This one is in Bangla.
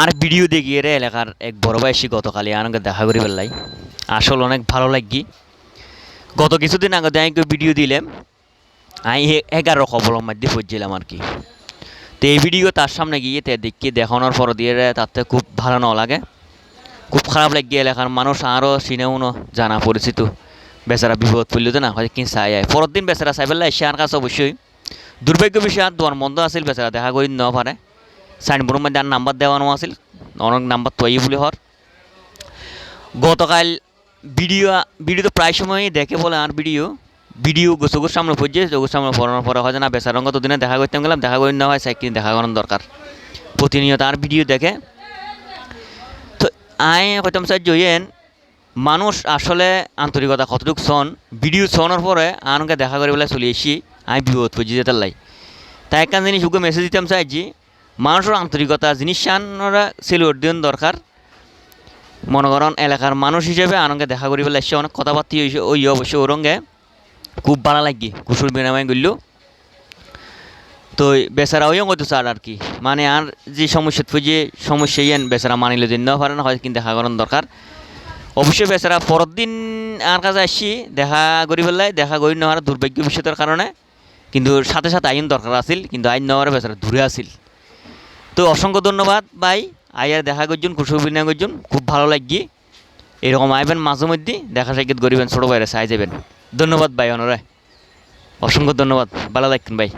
আর ভিডিও দেখিয়ে রে এলাকার এক বড় বয়সী গতকালি আনকে দেখা করি পেলাই আসল অনেক ভালো লাগি। গত কিছুদিন আগে আমি ভিডিও দিলাম। আমি এগারো খবর মধ্যে পড়ছিলাম আর কি। তো এই ভিডিও তার সামনে গিয়ে তে দেখি, দেখানোর পর দিয়ে তাতে খুব ভালো না লাগে। খুব খারাপ লাগে এলাকার মানুষ, আরও চিনেও ন জানা পরিচিত। বেচারা বিপদ পড়ল তো না হয় চাই আয়। পরের দিন বেচারা চাই পেলাই এসে আর কাছে অবশ্যই। দুর্ভাগ্য বিষয় আর দোয়ার বন্ধ আছিল, বেচারা দেখা করি ন সাইনবোর্ডের মধ্যে আর নাম্বার দেওয়ানো আছিল অনেক নাম্বার তৈরি বলে হর গতকাল ভিডিও ভিডিও তো প্রায় সময়ই দেখে বলে আর ভিডিও। ভিডিও চোখের সামনে পড়ছে চোখের সামনে পড়ানোর পরে হয় না। বেচার রঙ তো দিনে দেখা করতে গেলাম দেখা করে না হয় সাইকেল দেখা করার দরকার। প্রতিনিয়ত আর ভিডিও দেখে। তো আয় হয়তো স্যার জয়েন মানুষ আসলে আন্তরিকতা কতটুকু সন ভিডিও সনের পরে আনকে দেখা করে বলে চলে এসি আমি বিপদ পড়ছি যেতে লাই। তাই একটা জিনিস ওকে মেসেজ দিতাম চাইছি মানুষের আন্তরিকতা জিনিস আনরা সেল দিন দরকার। মনে করেন এলাকার মানুষ হিসেবে আনকে দেখা করি পেলে এসে অনেক কথাবার্তা ওই অবশ্য ওরঙ্গে খুব ভালো লাগি কুসুর বিনিময় করল তো বেচারা ওই কত চার আর কি। মানে আর যে সমস্যা যে সমস্যা ইয়ান বেচারা মানিলে দিন না পারে না, হয় কিন্তু দেখা করার দরকার। অবশ্যই বেচারা পরের দিন আর কাছে আসছি, দেখা করি পেলাই দেখা করি নেওয়ার দুর্ভাগ্য বিষয়টার কারণে। কিন্তু সাথে সাথে আইন দরকার আছিল, কিন্তু আইন নেওয়ার বেচারা দূরে আছিল। তো অসংখ্য ধন্যবাদ, ভাই। আইয়ার দেখা করছেন করছেন করছুন, খুব ভালো লাগি এরকম আইবেন মাঝে মধ্যে, দেখা সাক্ষাৎ করিবেন, ছোটো ভাইরা সাই যাবেন। ধন্যবাদ, ভাই, অনরায়। অসংখ্য ধন্যবাদ, ভালো লাগতেন ভাই।